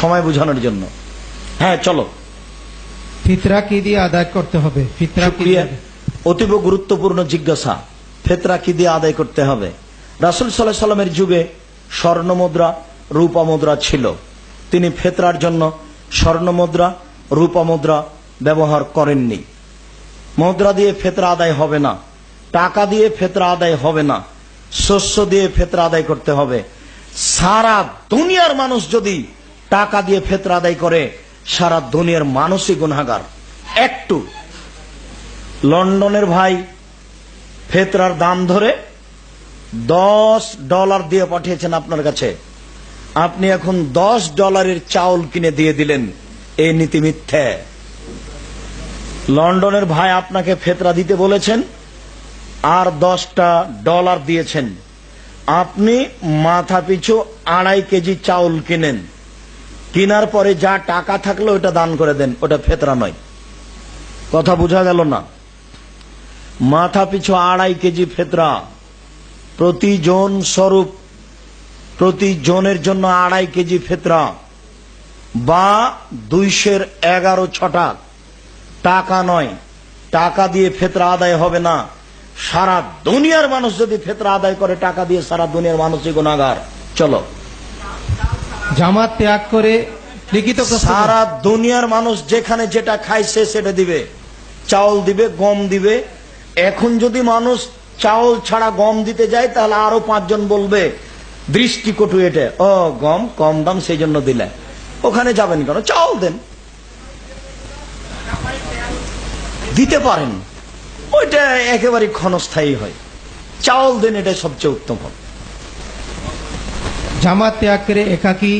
সময় বোঝানোর জন্য। হ্যাঁ চলো। ফিতরা কি দিয়ে আদায় করতে হবে? ফিতরা অতীব গুরুত্বপূর্ণ জিজ্ঞাসা। ফেতরা কি দিয়ে আদায় করতে হবে? রাসুল সাল্লাহ সাল্লামের যুগে স্বর্ণ মুদ্রা রূপা মুদ্রা ছিল। তিনি ফেতরার জন্য স্বর্ণ মুদ্রা রূপা মুদ্রা ব্যবহার করেননি। মুদ্রা দিয়ে ফেতরা আদায় হবে না। টাকা দিয়ে ফেতরা আদায় হবে না। শস্য দিয়ে ফেতরা আদায় করতে হবে। সারা দুনিয়ার মানুষ যদি টাকা দিয়ে ফেতরা আদায় করে, সারা দুনিয়ার মানুষই গুনাগার একটু। লন্ডনের ভাই ফেতরার দাম ধরে দশ ডলার দিয়ে পাঠিয়েছেন আপনার কাছে। আপনি এখন দশ ডলারের চাউল কিনে দিয়ে দিলেন, এই নীতি মিথ্যে। লন্ডনের ভাই আপনাকে ফেতরা দিতে বলেছেন, আর দশটা ডলার দিয়েছেন। আপনি মাথা পিছু আড়াই কেজি চাউল কিনেন। কেনার পরে যা টাকা থাকল ওটা দান করে দেন, ওটা ফেতরা নয়। কথা বোঝা গেল না? মাথা পিছু আড়াই কেজি ফেতরা। প্রতি জন স্বরূপ প্রতি জনের জন্য আড়াই কেজি ফেতরা। বা দুইশের এগারো ছটা। টাকা নয়। টাকা দিয়ে ফেতরা আদায় হবে না। সারা দুনিয়ার মানুষ যদি ফেতরা আদায় করে, টাকা দিয়ে সারা দুনিয়ার মানুষই গুণাগার চলো। জামাত ত্যাগ করে লিখিত সারা দুনিয়ার মানুষ যেখানে যেটা খাইছে সেটা দিবে। চাউল দিবে, গম দিবে। এখন যদি মানুষ চাউল ছাড়া গম দিতে যায়, তাহলে আরও পাঁচজন বলবে দৃষ্টিকটু এটা। ও, গম, কম দাম সেই জন্য দিলে। ওখানে যাবেন কেন? চাউল দেন। দিতে পারেন। ওইটা একেবারে ক্ষণস্থায়ী হয়। চাউল দেন এটা সবচেয়ে উত্তম জামাত ජමාත්‍යක් කරේ එකකි